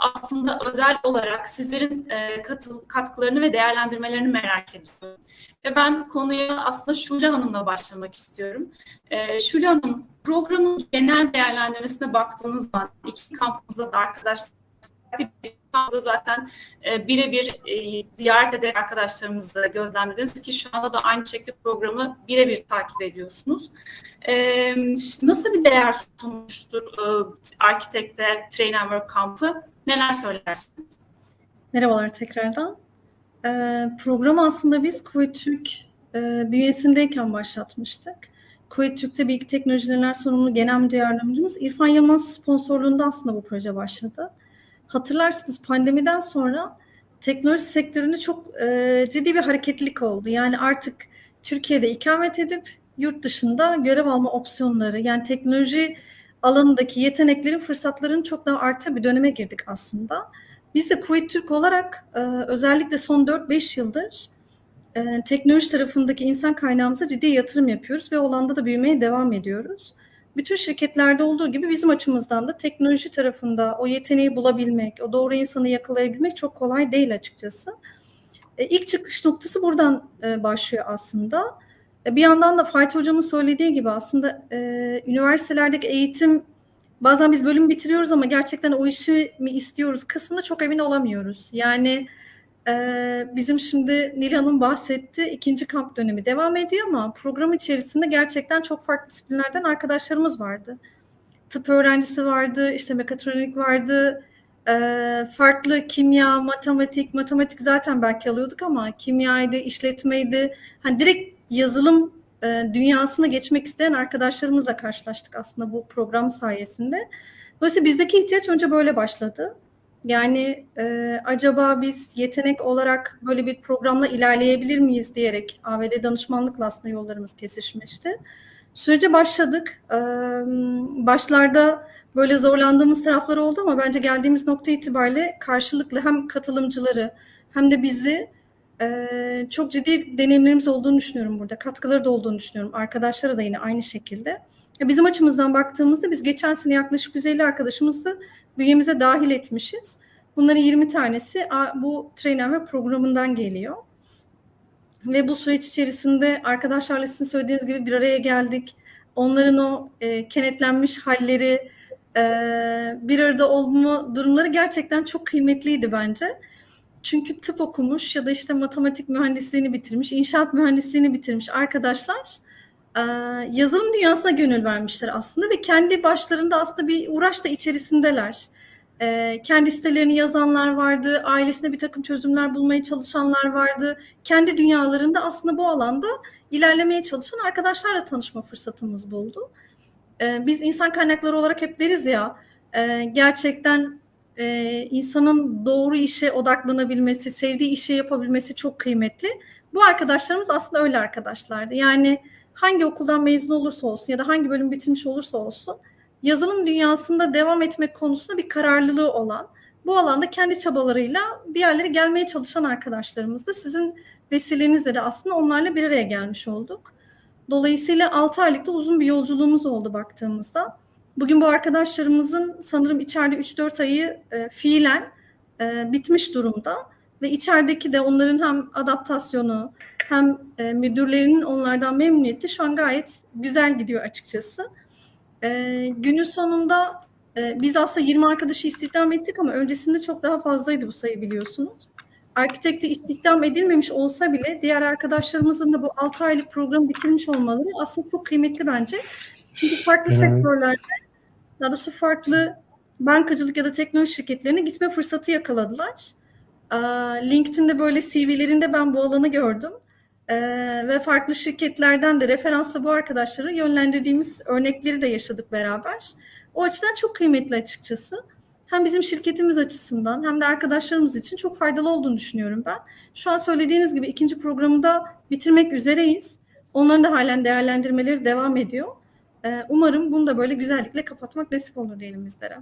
aslında özel olarak sizlerin e, katıl, katkılarını ve değerlendirmelerini merak ediyorum. Ve ben konuya aslında Şule Hanım'la başlamak istiyorum. E, Şule Hanım, programın genel değerlendirmesine baktığınız zaman iki kampımızda da arkadaşlar kampımızda zaten e, birebir e, ziyaret ederek arkadaşlarımızla gözlemlediniz ki şu anda da aynı şekilde programı birebir takip ediyorsunuz. E, nasıl bir değer sunmuştur e, Arkitek'te Train and Work kampı? Neler söylersiniz? Merhabalar tekrardan. Ee, programı aslında biz Kuveyt Türk e, bünyesindeyken başlatmıştık. Kuveyt Türk'te Bilgi Teknolojiler Sorumlu Genel Müdür Yardımcımız İrfan Yılmaz sponsorluğunda aslında bu proje başladı. Hatırlarsınız pandemiden sonra teknoloji sektöründe çok e, ciddi bir hareketlilik oldu. Yani artık Türkiye'de ikamet edip yurt dışında görev alma opsiyonları yani teknoloji alanındaki yeteneklerin, fırsatların çok daha arttığı bir döneme girdik aslında. Biz de Kuveyt Türk olarak e, özellikle son 4-5 yıldır e, teknoloji tarafındaki insan kaynağımıza ciddi yatırım yapıyoruz ve olanda da büyümeye devam ediyoruz. Bütün şirketlerde olduğu gibi bizim açımızdan da teknoloji tarafında o yeteneği bulabilmek, o doğru insanı yakalayabilmek çok kolay değil açıkçası. E, ilk çıkış noktası buradan e, başlıyor aslında. E, bir yandan da Fatih Hocam'ın söylediği gibi aslında e, üniversitelerdeki eğitim bazen biz bölüm bitiriyoruz ama gerçekten o işi mi istiyoruz kısmında çok emin olamıyoruz. Yani e, bizim şimdi Nil Hanım bahsetti ikinci kamp dönemi devam ediyor ama program içerisinde gerçekten çok farklı disiplinlerden arkadaşlarımız vardı. Tıp öğrencisi vardı, işte mekatronik vardı, e, farklı kimya, matematik, matematik zaten belki alıyorduk ama kimyaydı, işletmeydi. Hani direkt yazılım e, dünyasına geçmek isteyen arkadaşlarımızla karşılaştık aslında bu program sayesinde. Dolayısıyla bizdeki ihtiyaç önce böyle başladı. Yani e, acaba biz yetenek olarak böyle bir programla ilerleyebilir miyiz diyerek AVD danışmanlıkla aslında yollarımız kesişmişti. Sürece başladık. E, başlarda böyle zorlandığımız taraflar oldu ama bence geldiğimiz nokta itibariyle karşılıklı hem katılımcıları hem de bizi ee, çok ciddi deneyimlerimiz olduğunu düşünüyorum burada. Katkıları da olduğunu düşünüyorum. Arkadaşlara da yine aynı şekilde. Bizim açımızdan baktığımızda biz geçen sene yaklaşık 150 arkadaşımızı bünyemize dahil etmişiz. Bunların 20 tanesi bu trainer programından geliyor. Ve bu süreç içerisinde arkadaşlarla sizin söylediğiniz gibi bir araya geldik. Onların o e, kenetlenmiş halleri, e, bir arada olma durumları gerçekten çok kıymetliydi bence. Çünkü tıp okumuş ya da işte matematik mühendisliğini bitirmiş, inşaat mühendisliğini bitirmiş arkadaşlar e, yazılım dünyasına gönül vermişler aslında ve kendi başlarında aslında bir uğraş da içerisindeler. E, kendi sitelerini yazanlar vardı, ailesine bir takım çözümler bulmaya çalışanlar vardı. Kendi dünyalarında aslında bu alanda ilerlemeye çalışan arkadaşlarla tanışma fırsatımız buldu. E, biz insan kaynakları olarak hep deriz ya, gerçekten e, insanın doğru işe odaklanabilmesi, sevdiği işi yapabilmesi çok kıymetli. Bu arkadaşlarımız aslında öyle arkadaşlardı. Yani hangi okuldan mezun olursa olsun ya da hangi bölüm bitirmiş olursa olsun yazılım dünyasında devam etmek konusunda bir kararlılığı olan, bu alanda kendi çabalarıyla bir yerlere gelmeye çalışan arkadaşlarımız da sizin vesilenizle de aslında onlarla bir araya gelmiş olduk. Dolayısıyla 6 aylıkta uzun bir yolculuğumuz oldu baktığımızda. Bugün bu arkadaşlarımızın sanırım içeride 3-4 ayı e, fiilen e, bitmiş durumda ve içerideki de onların hem adaptasyonu hem e, müdürlerinin onlardan memnuniyeti şu an gayet güzel gidiyor açıkçası. E, günün sonunda e, biz aslında 20 arkadaşı istihdam ettik ama öncesinde çok daha fazlaydı bu sayı biliyorsunuz. Arkitekte istihdam edilmemiş olsa bile diğer arkadaşlarımızın da bu 6 aylık programı bitirmiş olmaları aslında çok kıymetli bence. Çünkü farklı evet. sektörlerde daha doğrusu farklı bankacılık ya da teknoloji şirketlerine gitme fırsatı yakaladılar. LinkedIn'de böyle CV'lerinde ben bu alanı gördüm. ve farklı şirketlerden de referansla bu arkadaşları yönlendirdiğimiz örnekleri de yaşadık beraber. O açıdan çok kıymetli açıkçası. Hem bizim şirketimiz açısından hem de arkadaşlarımız için çok faydalı olduğunu düşünüyorum ben. Şu an söylediğiniz gibi ikinci programı da bitirmek üzereyiz. Onların da halen değerlendirmeleri devam ediyor. Umarım bunu da böyle güzellikle kapatmak nasip olur diyelim bizlere.